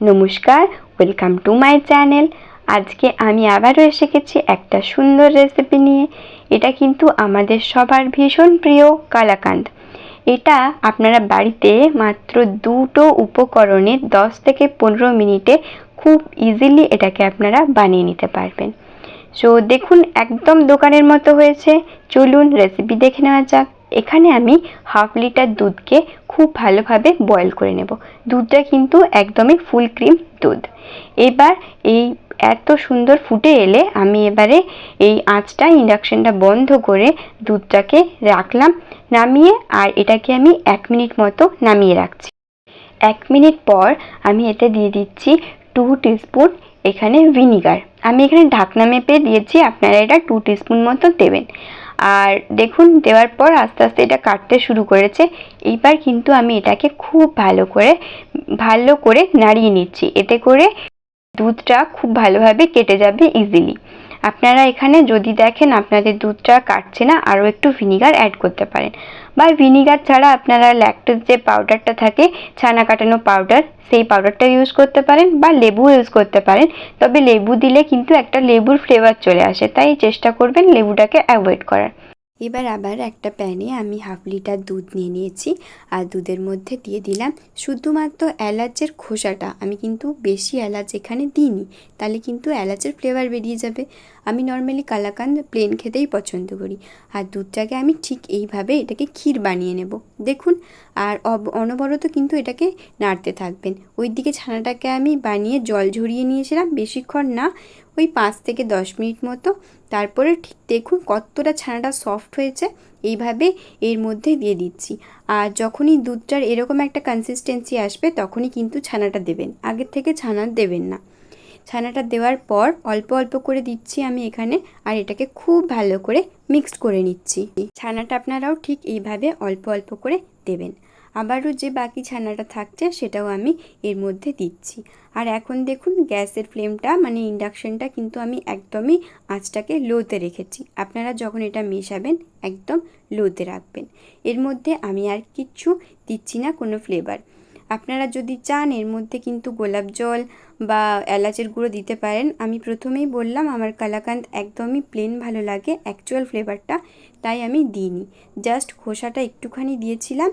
নমস্কার welcome to my channel আজকে আমি আবারও এসে গেছি একটা সুন্দর রেসিপি নিয়ে। এটা কিন্তু আমাদের সবার ভীষণ প্রিয় কালাকান্দ। এটা আপনারা বাড়িতে মাত্র দুটো উপকরণে দশ থেকে পনেরো মিনিটে খুব ইজিলি এটাকে আপনারা বানিয়ে নিতে পারবেন। সো দেখুন, একদম দোকানের মতো হয়েছে। চলুন রেসিপি দেখে নেওয়া যাক। এখানে আমি হাফ লিটার দুধকে খুব ভালোভাবে বয়েল করে নেব। দুধটা কিন্তু একদমই ফুল ক্রিম দুধ। এবার এই এত সুন্দর ফুটে এলে আমি এবারে এই আঁচটা ইন্ডাকশানটা বন্ধ করে দুধটাকে রাখলাম, নামিয়ে আর এটাকে আমি এক মিনিট মতো নামিয়ে রাখছি। এক মিনিট পর আমি এতে দিয়ে দিচ্ছি টু টিস্পুন এখানে ভিনিগার আমি এখানে ঢাকনা মেপে দিয়েছি, আপনারা এটা টু টিস্পুন মতো দেবেন। আর দেখুন, দেওয়ার পর আস্তে আস্তে এটা কাটতে শুরু করেছে। এইবার কিন্তু আমি এটাকে খুব ভালো করে ভালো করে নাড়িয়ে নিচ্ছি। এতে করে দুধটা খুব ভালোভাবে কেটে যাবে ইজিলি আপনারা এখানে যদি দেখেন আপনাদের দুধটা কাটছে না, আরও একটু ভিনিগার অ্যাড করতে পারেন। বা ভিনিগার ছাড়া আপনারা ল্যাকটোজ যে পাউডারটা থাকে, ছানা কাটানো পাউডার সেই পাউডারটা ইউজ করতে পারেন বা লেবু ইউজ করতে পারেন। তবে লেবু দিলে কিন্তু একটা লেবুর ফ্লেভার চলে আসে, তাই চেষ্টা করবেন লেবুটাকে অ্যাভয়েড করার। এবার আবার একটা প্যানে আমি হাফ লিটার দুধ নিয়ে নিয়েছি আর দুধের মধ্যে দিয়ে দিলাম শুধুমাত্র এলাচের খোসাটা। আমি কিন্তু বেশি এলাচ এখানে দিইনি, তাহলে কিন্তু এলাচের ফ্লেভার বেরিয়ে যাবে। আমি নর্মালি কালাকান্দ প্লেন খেতেই পছন্দ করি। আর দুধটাকে আমি ঠিক এইভাবে এটাকে ক্ষীর বানিয়ে নেব। দেখুন, আর অনবরত কিন্তু এটাকে নাড়তে থাকবেন। ওই দিকে ছানাটাকে আমি বানিয়ে জল ঝরিয়ে নিয়েছিলাম, বেশিক্ষণ না। ওই পাঁচ থেকে দশ মিনিট মতো। তারপরে ঠিক দেখুন কতটা ছানাটা সফট হয়েছে, এইভাবে এর মধ্যে দিয়ে দিচ্ছি। আর যখনই দুধটার এরকম একটা কনসিস্টেন্সি আসবে, তখনই কিন্তু ছানাটা দেবেন। আগের থেকে ছানা দেবেন না। ছানাটা দেওয়ার পর অল্প অল্প করে দিচ্ছি আমি এখানে, আর এটাকে খুব ভালো করে মিক্সড করে নিচ্ছি। ছানাটা আপনারাও ঠিক এইভাবে অল্প অল্প করে দেবেন। আবারও যে বাকি ছানাটা থাকছে সেটাও আমি এর মধ্যে দিচ্ছি। আর এখন দেখুন গ্যাসের ফ্লেমটা মানে ইন্ডাকশানটা কিন্তু আমি একদমই আঁচটাকে লোতে রেখেছি। আপনারা যখন এটা মেশাবেন, একদম লোতে রাখবেন। এর মধ্যে আমি আর কিচ্ছু দিচ্ছি না কোনো ফ্লেভার আপনারা যদি চান, এর মধ্যে কিন্তু গোলাপ জল বা এলাচের গুঁড়ো দিতে পারেন। আমি প্রথমেই বললাম, আমার কালাকান্দ একদমই প্লেন ভালো লাগে অ্যাকচুয়াল ফ্লেভারটা তাই আমি দিইনি। জাস্ট খোসাটা একটুখানি দিয়েছিলাম।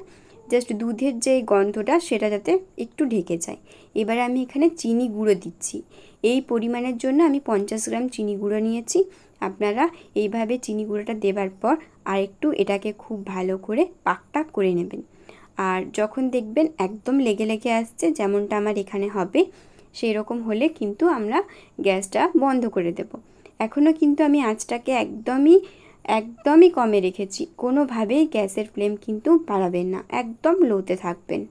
জাস্ট দুধের যে গন্ধটা সেটা যাতে একটু ঢেকে যায়। এবারে আমি এখানে চিনি গুঁড়ো দিচ্ছি। এই পরিমাণের জন্য আমি পঞ্চাশ গ্রাম চিনি গুঁড়ো নিয়েছি। আপনারা এইভাবে চিনি গুঁড়োটা দেবার পর আর একটু এটাকে খুব ভালো করে পাকটা করে নেবেন। আর যখন দেখবেন একদম লেগে লেগে আসছে, যেমনটা আমার এখানে হবে সেই রকম হলে কিন্তু আমরা গ্যাসটা বন্ধ করে দেব। এখনও কিন্তু আমি আঁচটাকে একদমই একদমই কমে রেখেছি। কোনোভাবেই গ্যাসের ফ্লেম কিন্তু বাড়াবেন না, একদম লোতে থাকবেন।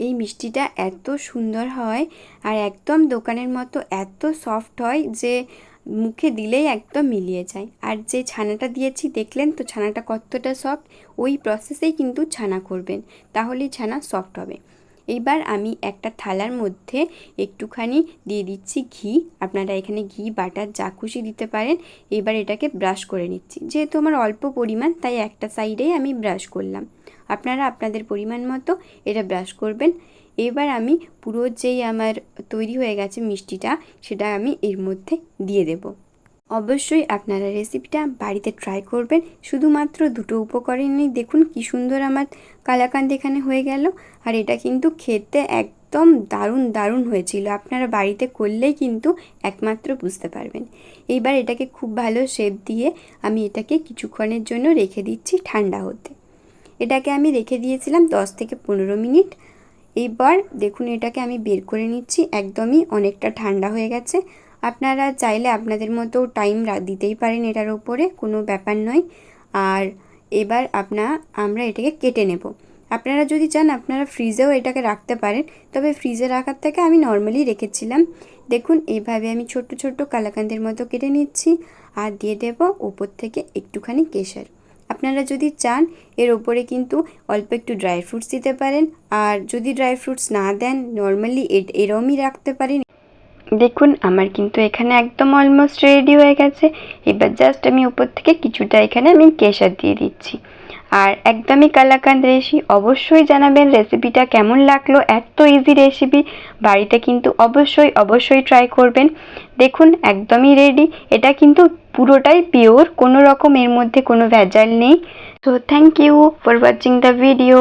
এই মিষ্টিটা এত সুন্দর হয় আর একদম দোকানের মতো এত সফট হয় যে মুখে দিলেই একদম মিলিয়ে যায়। আর যে ছানাটা দিয়েছি, দেখলেন তো ছানাটা কতটা সফট? ওই প্রসেসেই কিন্তু ছানা করবেন, তাহলেই ছানা সফট হবে। এইবার আমি একটা থালার মধ্যে একটুখানি দিয়ে দিচ্ছি ঘি। আপনারা এখানে ঘি, বাটার, যা খুশি দিতে পারেন। এবার এটাকে ব্রাশ করে নিচ্ছি। যেহেতু আমার অল্প পরিমাণ, তাই একটা সাইডেই আমি ব্রাশ করলাম। আপনারা আপনাদের পরিমাণ মতো এটা ব্রাশ করবেন। এবার আমি পুরো যেই আমার তৈরি হয়ে গেছে মিষ্টিটা, সেটা আমি এর মধ্যে দিয়ে দেব। অবশ্যই আপনারা রেসিপিটা বাড়িতে ট্রাই করবেন। শুধুমাত্র দুটো উপকরণেই দেখুন কি সুন্দর আমার কালাকান্দ এখানে হয়ে গেল। আর এটা কিন্তু খেতে একদম দারুণ দারুণ হয়েছিল। আপনারা বাড়িতে করলেই কিন্তু একমাত্র বুঝতে পারবেন। এইবার এটাকে খুব ভালো শেপ দিয়ে আমি এটাকে কিছুক্ষণের জন্য রেখে দিচ্ছি ঠান্ডা হতে। এটাকে আমি রেখে দিয়েছিলাম দশ থেকে পনেরো মিনিট। এইবার দেখুন এটাকে আমি বের করে নিচ্ছি। একদমই অনেকটা ঠান্ডা হয়ে গেছে। আপনারা চাইলে আপনাদের মতো টাইম দিতেই পারেন এটার ওপরে কোনো ব্যাপার নয়। আর এবার আপনা, আমরা এটাকে কেটে নেব। আপনারা যদি চান, আপনারা ফ্রিজেও এটাকে রাখতে পারেন, তবে ফ্রিজে রাখার থেকে আমি নর্মালি রেখেছিলাম। দেখুন, এইভাবে আমি ছোট্ট ছোট্ট কালাকান্দের মতো কেটে নিচ্ছি, আর দিয়ে দেব ওপর থেকে একটুখানি কেশর। আপনারা যদি চান, এর ওপরে কিন্তু অল্প একটু ড্রাই ফ্রুটস দিতে পারেন, আর যদি ড্রাই ফ্রুটস না দেন নর্মালি এরমই রাখতে পারেন। দেখুন, আমার কিন্তু এখানে একদম অলমোস্ট রেডি হয়ে গেছে। এবার জাস্ট আমি উপর থেকে কিছুটা এখানে আমি কেশর দিয়ে দিচ্ছি। আর একদমই কালাকান্দ রেসি অবশ্যই জানাবেন রেসিপিটা কেমন লাগল, এত ইজি রেসিপি বাড়িতে কিন্তু অবশ্যই অবশ্যই ট্রাই করবেন। দেখুন, একদমই রেডি এটা কিন্তু পুরোটাই পিওর কোনো রকম এর মধ্যে কোনো ভেজাল নেই। তো thank you for watching the video